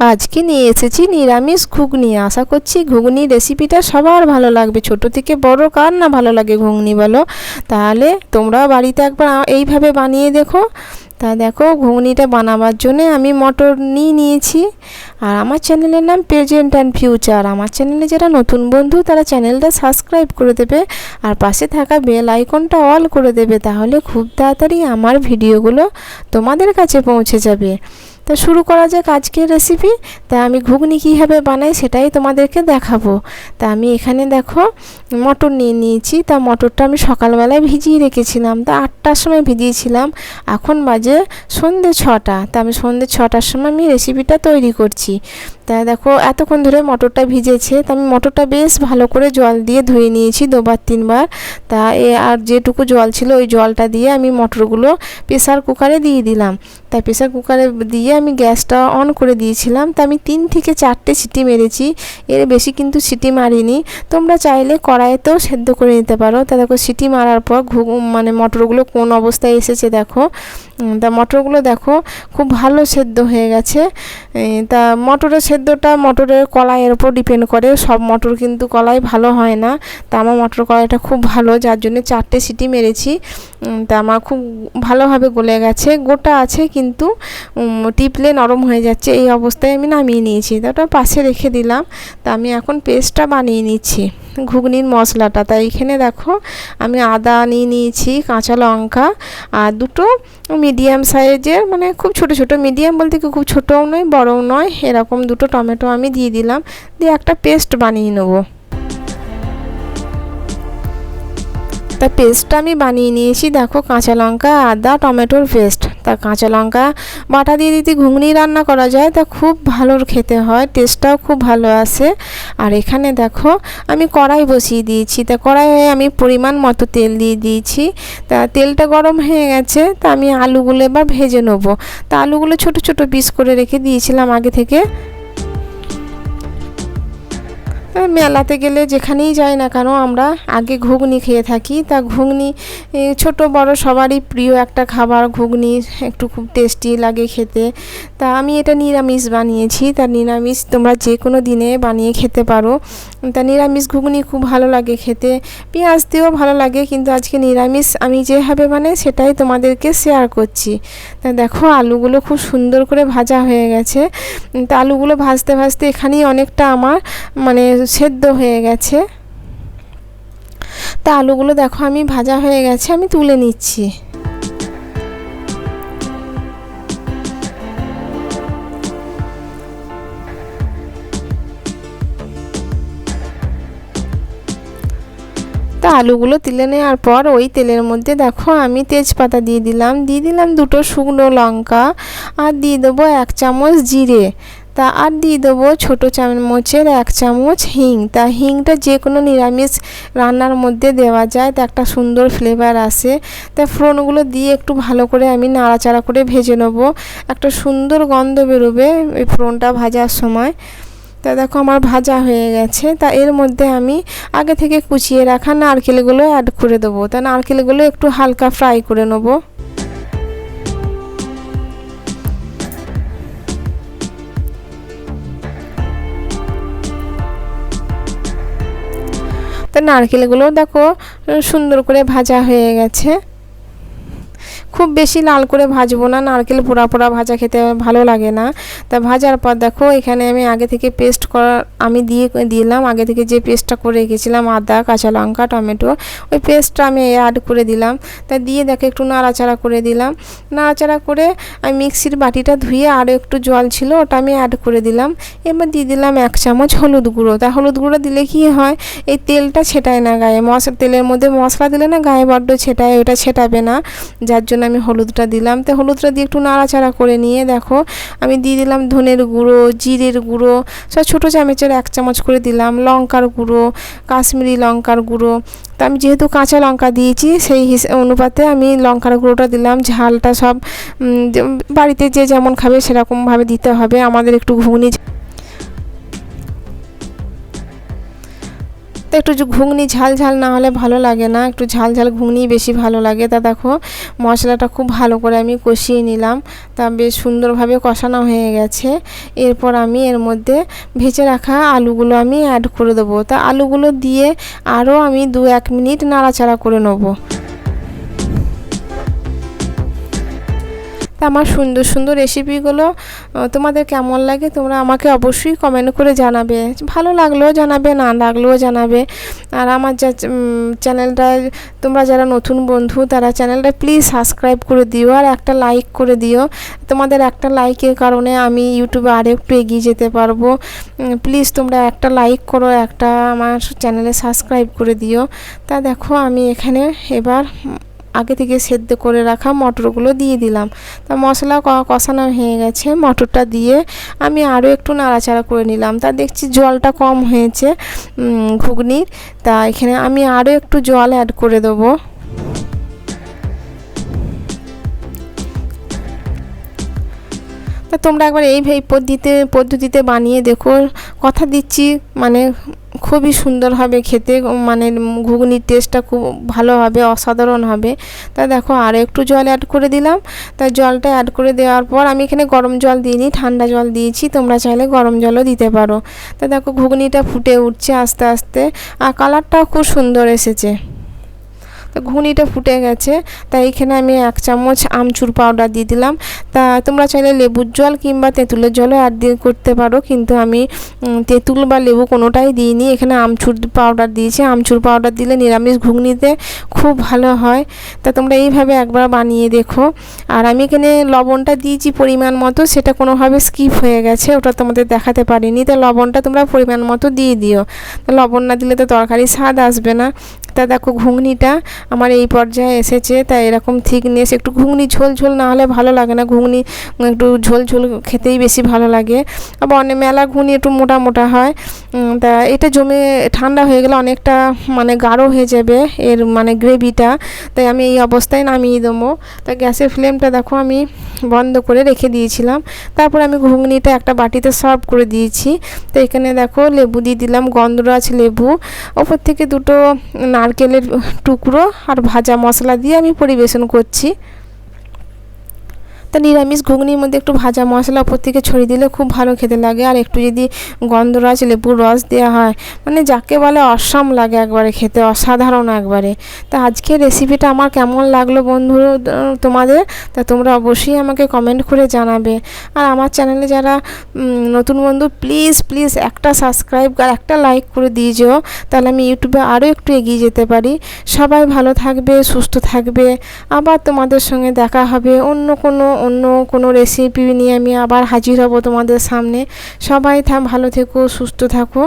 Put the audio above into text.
আজকে নিয়ে এসেছি নিরামিষ ঘুগনি। আশা করছি ঘুগনি রেসিপিটা সবার ভালো লাগবে। ছোট থেকে বড় কার না ভালো লাগে ঘুগনি বলো? তাহলে তোমরাও বাড়িতে একবার এইভাবে বানিয়ে দেখো। তা দেখো ঘুগনিটা বানাবার জন্য আমি মটর নিয়ে নিয়েছি। আর আমার চ্যানেলের নাম প্রেজেন্ট অ্যান্ড ফিউচার আমার চ্যানেলে যারা নতুন বন্ধু, তারা চ্যানেলটা সাবস্ক্রাইব করে দেবে। আর পাশে থাকা বেল আইকনটা অল করে দেবে। তাহলে খুব তাড়াতাড়ি আমার ভিডিওগুলো তোমাদের কাছে পৌঁছে যাবে। তা শুরু করা যাক আজকের রেসিপি তা আমি ঘুগনি কীভাবে বানাই সেটাই তোমাদেরকে দেখাবো। তা আমি এখানে দেখো, মটর নিয়ে নিয়েছি। তা মটরটা আমি সকালবেলায় ভিজিয়ে রেখেছিলাম। তা আটটার সময় ভিজিয়েছিলাম। এখন বাজে সন্ধে ছটা। তা আমি সন্ধে ছটার সময় আমি রেসিপিটা তৈরি করছি। তা দেখো, এতক্ষণ ধরে মটরটা ভিজেছে। তা আমি মটরটা বেশ ভালো করে জল দিয়ে ধুয়ে নিয়েছি দুবার, তিনবার। তা এ আর যেটুকু জল ছিল ওই জলটা দিয়ে আমি মটরগুলো প্রেসার কুকারে দিয়ে দিলাম। তাই প্রেসার কুকারে দিয়ে আমি গ্যাসটা অন করে দিয়েছিলাম, তা আমি তিন থেকে চারটে সিটি মেরেছি। এর বেশি কিন্তু সিটি মারিনি। তোমরা চাইলে কড়াইতেও সেদ্ধ করে নিতে পারো। তা দেখো, সিটি মারার পর মানে মটরগুলো কোন অবস্থায় এসেছে দেখো। তা মটরগুলো দেখো, খুব ভালো সেদ্ধ হয়ে গেছে। তা মটরের সেদ্ধটা মটরের কলাইয়ের উপর ডিপেন্ড করে। সব মটর কিন্তু কলাই ভালো হয় না। তা আমার মটর কলাইটা খুব ভালো, যার জন্য চারটে সিটি মেরেছি। তা আমার খুব ভালোভাবে গলে গেছে। গোটা আছে কিন্তু টিপলে নরম হয়ে যাচ্ছে, এই অবস্থায় আমি নামিয়ে নিয়েছি। তা ওটা পাশে রেখে দিলাম। তা আমি এখন পেস্টটা বানিয়ে নিচ্ছি, ঘুগনির মশলাটা। তাই এখানে দেখো, আমি আদা নিয়ে নিয়েছি, কাঁচা লঙ্কা আর দুটো মিডিয়াম সাইজের মানে খুব ছোট ছোট, মিডিয়াম বলতে কি খুব ছোটও নয়, বড়ও নয়, এরকম দুটো টমেটো আমি দিয়ে দিলাম। দিয়ে একটা পেস্ট বানিয়ে নেব। তা পেস্টটা আমি বানিয়ে নিয়েছি, দেখো কাঁচা লঙ্কা, আদা, টমেটোর পেস্ট। তা কাঁচা লঙ্কা বাটা দিয়ে দিতে ঘুগনি রান্না করা যায়, তা খুব ভালো খেতে হয় টেস্টটাও খুব ভালো আসে। আর এখানে দেখো, আমি কড়াই বসিয়ে দিয়েছি। তা কড়াইয়ে আমি পরিমাণ মতো তেল দিয়ে দিয়েছি। তা তেলটা গরম হয়ে গেছে, তা আমি আলুগুলো এবার ভেজে নেব। তা আলুগুলো ছোট ছোট পিস করে রেখে দিয়েছিলাম আগে থেকে। মেলাতে গেলে যেখানেই যাই না কেন, আমরা আগে ঘুগনি খেয়ে থাকি। তা ঘুগনি ছোট বড় সবারই প্রিয় একটা খাবার ঘুগনি, একটু খুব টেস্টি লাগে খেতে। তা আমি এটা নিরামিষ বানিয়েছি। তা নিরামিষ তোমরা যে কোনো দিনে বানিয়ে খেতে পারো। তা নিরামিষ ঘুগনি খুব ভালো লাগে খেতে। পেঁয়াজ দিয়েও ভালো লাগে, কিন্তু আজকে নিরামিষ আমি যেভাবে বানাই সেটাই তোমাদেরকে শেয়ার করছি। তা দেখো, আলুগুলো খুব সুন্দর করে ভাজা হয়ে গেছে। তা আলুগুলো ভাজতে ভাজতে এখানেই অনেকটা আমার মানে সেদ্ধ হয়ে গেছে। তা আলুগুলো দেখো আমি ভাজা হয়ে গেছে, আমি তুলে নিচ্ছি। তা আলুগুলো তুলে নেওয়ার পর ওই তেলের মধ্যে দেখো আমি তেজপাতা দিয়ে দিলাম দিয়ে দিলাম দুটো শুকনো লঙ্কা, আর দিয়ে দেবো এক চামচ জিরে। তা আর দিয়ে দেবো ছোটো চামচের এক চামচ হিং। তা হিংটা যে কোনো নিরামিষ রান্নার মধ্যে দেওয়া যায়, তা একটা সুন্দর ফ্লেভার আসে। তা ফোড়নগুলো দিয়ে একটু ভালো করে আমি নাড়াচাড়া করে ভেজে নেব। একটা সুন্দর গন্ধ বেরোবে এই ফোড়নটা ভাজার সময়। তা দেখো আমার ভাজা হয়ে গেছে। তা এর মধ্যে আমি আগে থেকে কুচিয়ে রাখা নারকেলগুলো অ্যাড করে দেবো। তা নারকেলগুলো একটু হালকা ফ্রাই করে নেব। তা নারকেলগুলো দেখো সুন্দর করে ভাজা হয়ে গেছে। খুব বেশি লাল করে ভাজবো না, নারকেল পোড়া পোড়া ভাজা খেতে ভালো লাগে না। তা ভাজার পর দেখো, এখানে আমি আগে থেকে পেস্ট করা, আমি দিয়ে দিলাম, আগে থেকে যে পেস্টটা করে রেখেছিলাম, আদা, কাঁচা লঙ্কা, টমেটো, ওই পেস্টটা আমি অ্যাড করে দিলাম। তা দিয়ে দেখো, একটু নাড়াচাড়া করে দিলাম। নাড়াচাড়া করে আমি মিক্সির বাটিটা ধুয়ে আরও একটু জল ছিল, ওটা আমি অ্যাড করে দিলাম। এবার দিয়ে দিলাম এক চামচ হলুদ গুঁড়ো। তা হলুদ গুঁড়ো দিলে কি হয়, এই তেলটা ছেটায় না গায়ে। মশলা, তেলের মধ্যে মশলা দিলে না গায়ে বড্ড ছেটায়, ওটা ছেটাবে না। যার জন্য আমি হলুদটা দিলাম। তো হলুদটা দিয়ে একটু নাড়াচাড়া করে নিয়ে দেখো, আমি দিয়ে দিলাম ধনের গুঁড়ো, জিরের গুঁড়ো, সব ছোটো চামচের এক চামচ করে দিলাম, লঙ্কার গুঁড়ো, কাশ্মীরি লঙ্কার গুঁড়ো। তা আমি যেহেতু কাঁচা লঙ্কা দিয়েছি, সেই অনুপাতে আমি লঙ্কার গুঁড়োটা দিলাম, ঝালটা সব বাড়িতে যে যেমন খাবে সেরকমভাবে দিতে হবে। আমাদের একটু ঘুগনি তো একটু ঘুগনি ঝাল ঝাল না হলে ভালো লাগে না। একটু ঝাল ঝাল ঘুগনি বেশি ভালো লাগে। তা দেখো, মশলাটা খুব ভালো করে আমি কষিয়ে নিলাম। তা বেশ সুন্দরভাবে কষানো হয়ে গেছে। এরপর আমি এর মধ্যে ভেজে রাখা আলুগুলো আমি অ্যাড করে দেবো। তা আলুগুলো দিয়ে আরও আমি দু এক মিনিট নাড়াচাড়া করে নেব। তা আমার সুন্দর সুন্দর রেসিপিগুলো তোমাদের কেমন লাগে তোমরা আমাকে অবশ্যই কমেন্ট করে জানাবে। ভালো লাগলেও জানাবে, না লাগলেও জানাবে। আর আমার যা চ্যানেলটা তোমরা যারা নতুন বন্ধু, তারা চ্যানেলটা প্লিজ সাবস্ক্রাইব করে দিও আর একটা লাইক করে দিও। তোমাদের একটা লাইকের কারণে আমি ইউটিউবে আরও একটু এগিয়ে যেতে পারব। প্লিজ তোমরা একটা লাইক করো, একটা আমার চ্যানেলে সাবস্ক্রাইব করে দিও। তা দেখো আমি এখানে এবার আগে থেকে সেদ্ধ করে রাখা মটরগুলো দিয়ে দিলাম। তা মশলা কষানো হয়ে গেছে। মটরটা দিয়ে আমি আরও একটু নাড়াচাড়া করে নিলাম। তা দেখছি জলটা কম হয়েছে ঘুগনির। তা এখানে আমি আরও একটু জল অ্যাড করে দেবো। তা তোমরা একবার এই পদ্ধতিতে পদ্ধতিতে বানিয়ে দেখো। কথা দিচ্ছি মানে খুবই সুন্দর হবে খেতে মানে ঘুগনির টেস্টটা খুব ভালো হবে, অসাধারণ হবে। তা দেখো, আর একটু জল অ্যাড করে দিলাম। তা জলটা অ্যাড করে দেওয়ার পর আমি এখানে গরম জল দিইনি, ঠান্ডা জল দিয়েছি, তোমরা চাইলে গরম জলও দিতে পারো। তা দেখো, ঘুগনিটা ফুটে উঠছে আস্তে আস্তে, আর কালারটাও খুব সুন্দর এসেছে। তো ঘুনিটা ফুটে গেছে, তাই এখানে আমি এক চামচ আমচুর পাউডার দিয়ে দিলাম। তা তোমরা চাইলে লেবুর জল কিংবা তেঁতুলের জলও অ্যাড দিয়ে করতে পারো, কিন্তু আমি তেঁতুল বা লেবু কোনোটাই দিইনি। এখানে আমচুর পাউডার দিয়েছি। আমচুর পাউডার দিলে নিরামিষ ঘুগনিতে খুব ভালো হয়। তা তোমরা এইভাবে একবার বানিয়ে দেখো। আর আমি এখানে লবণটা দিয়েছি পরিমাণ মতো, সেটা কোনোভাবে স্কিপ হয়ে গেছে, ওটা তোমাদের দেখাতে পারিনি। তো লবণটা তোমরা পরিমাণ মতো দিয়ে দিও। লবণ না দিলে তো তরকারি স্বাদ আসবে না। তা দেখো ঘুগনিটা আমার এই পর্যায়ে এসেছে তাই এরকম থিকনেস একটু ঘুগনি ঝোল ঝোল না হলে ভালো লাগে না। ঘুগনি একটু ঝোল ঝোল খেতেই বেশি ভালো লাগে। আবার অনেক মেলা ঘুগনি একটু মোটা মোটা হয়। তা এটা জমে ঠান্ডা হয়ে গেলে অনেকটা মানে গাঢ় হয়ে যাবে এর মানে গ্রেভিটা। তাই আমি এই অবস্থায় নামিয়ে দেবো। তা গ্যাসের ফ্লেমটা দেখো আমি বন্ধ করে রেখে দিয়েছিলাম। তারপর আমি ঘুগনিটা একটা বাটিতে সার্ভ করে দিয়েছি। তো এখানে দেখো লেবু দিয়ে দিলাম, গন্ধরাজ লেবু। ওপর থেকে দুটো নারকেলের টুকরো আর ভাজা মশলা দিয়ে আমি পরিবেশন করছি। তা নিরামিষ ঘুগনির মধ্যে একটু ভাজা মশলা ওপর থেকে ছড়িয়ে দিলে খুব ভালো খেতে লাগে। আর একটু যদি গন্ধরাজ লেবুর রস দেওয়া হয় মানে যাকে বলে অসাম লাগে একবারে খেতে, অসাধারণ একবারে। তা আজকে রেসিপিটা আমার কেমন লাগল বন্ধু তোমাদের? তা তোমরা অবশ্যই আমাকে কমেন্ট করে জানাবে। আর আমার চ্যানেলে যারা নতুন বন্ধু প্লিজ প্লিজ একটা সাবস্ক্রাইব আর একটা লাইক করে দিয়ে যেও। তাহলে আমি ইউটিউবে আরও একটু এগিয়ে যেতে পারি। সবাই ভালো থাকবে, সুস্থ থাকবে। আবার তোমাদের সঙ্গে দেখা হবে অন্য কোনো অন্য কোনো রেসিপি নিয়ে আমি আবার হাজির হব তোমাদের সামনে। সবাই থা ভালো থেকো, সুস্থ থাকো।